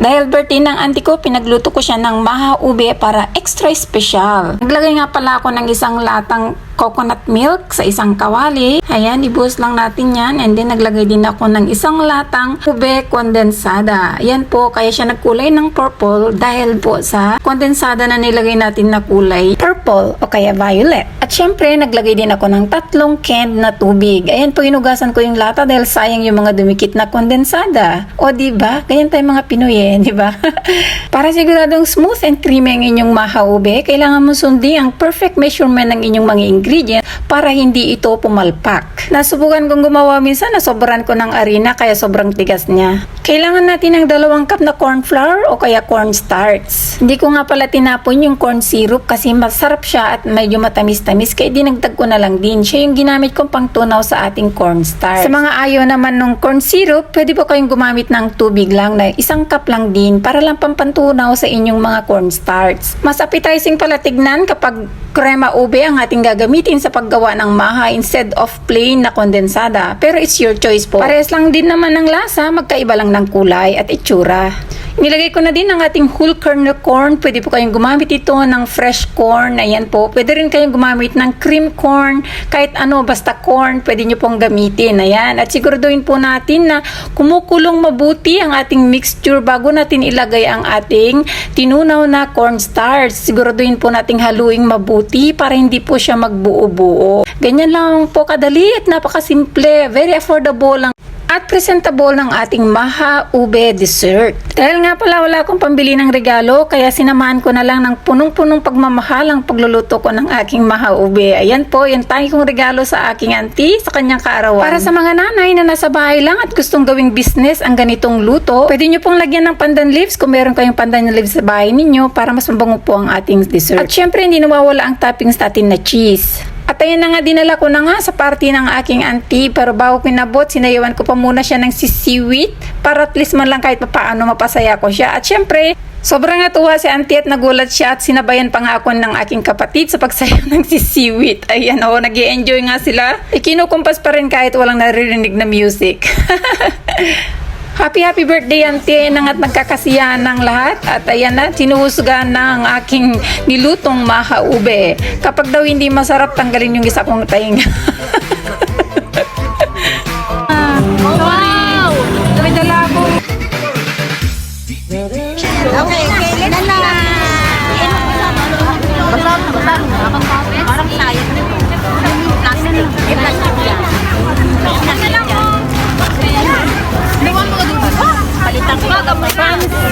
Dahil birthday ng auntie ko, pinagluto ko siya ng maha ube para extra special. Naglagay nga pala ako ng isang latang coconut milk sa isang kawali. Ayan, ibuhos lang natin yan. And then, naglagay din ako ng isang latang ube kondensada. Ayan po, kaya siya nagkulay ng purple dahil po sa kondensada na nilagay natin na kulay purple o kaya violet. At syempre, naglagay din ako ng tatlong can na tubig. Ayan po, inugasan ko yung lata dahil sayang yung mga dumikit na kondensada. O, di ba? Ganyan tayo mga Pinoy eh, di ba? Para siguradong smooth and creamy ang inyong mahaube, kailangan mo sundin ang perfect measurement ng inyong mga ingredients para hindi ito pumalpak. Nasubukan kong gumawa minsan na sobrang ko ng arena kaya sobrang tigas niya. Kailangan natin ng dalawang cup na corn flour o kaya corn starch. Hindi ko nga pala tinapon yung corn syrup kasi masarap siya at medyo matamis-tamis kaya dinagdag ko na lang din. Siya yung ginamit kong pangtunaw sa ating corn starch. Sa mga ayaw naman ng corn syrup, pwede po kayong gumamit ng tubig lang na isang cup lang din para lang pampantunaw sa inyong mga corn starch. Mas appetizing pala tignan kapag krema ube ang ating gagamitin sa paggawa ng maha instead of plain na kondensada. Pero it's your choice po. Parehas lang din naman ng lasa, magkaiba lang ng kulay at itsura. Nilagay ko na din ang ating whole kernel corn. Pwede po kayong gumamit ito ng fresh corn. Ayan po. Pwede rin kayong gumamit ng cream corn. Kahit ano, basta corn, pwede nyo pong gamitin. Ayan. At siguraduhin po natin na kumukulong mabuti ang ating mixture bago natin ilagay ang ating tinunaw na cornstarch. Siguraduhin po nating haluing mabuti para hindi po siya magbuo-buo. Ganyan lang po kadali at napakasimple. Very affordable lang at presentable ng ating maha ube dessert. Dahil nga pala wala akong pambili ng regalo, kaya sinamahan ko na lang ng punong-punong pagmamahal ang pagluluto ko ng aking maha ube. Ayan po, yan tayo kong regalo sa aking auntie sa kanyang kaarawan. Para sa mga nanay na nasa bahay lang at gustong gawing business ang ganitong luto, pwede nyo pong lagyan ng pandan leaves kung meron kayong pandan leaves sa bahay ninyo para mas mabango po ang ating dessert. At syempre, hindi nawawala ang toppings natin na cheese. At ayun na nga, dinala ko na nga sa party ng aking auntie. Pero bago ko inabot, sinayawan ko pa muna siya ng sisiwit para at least man lang kahit paano mapasaya ko siya. At syempre, sobrang natuwa si auntie at nagulat siya at sinabayan pa nga ako ng aking kapatid sa pagsayaw ng sisiwit. Ayan, oh, nag enjoy nga sila. Ikinukumpas pa rin kahit walang naririnig na music. Happy happy birthday auntie nang at nagkakasiyahan ng lahat at ayan na sinuhusga ng aking nilutong maha ube. Kapag daw hindi masarap tanggalin yung isa kong tainga.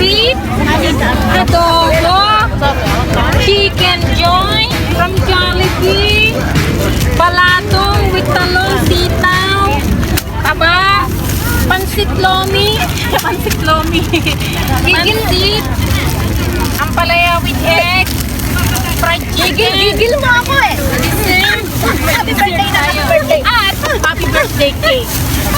Pansit, adobo, chicken joint from Jollibee, balatong with talong sitaw, taba, pansit lomi, pansit lomi, pansit, ampalaya with egg, fried chicken. Gigil mo ako eh. Happy birthday na happy birthday. At happy birthday cake.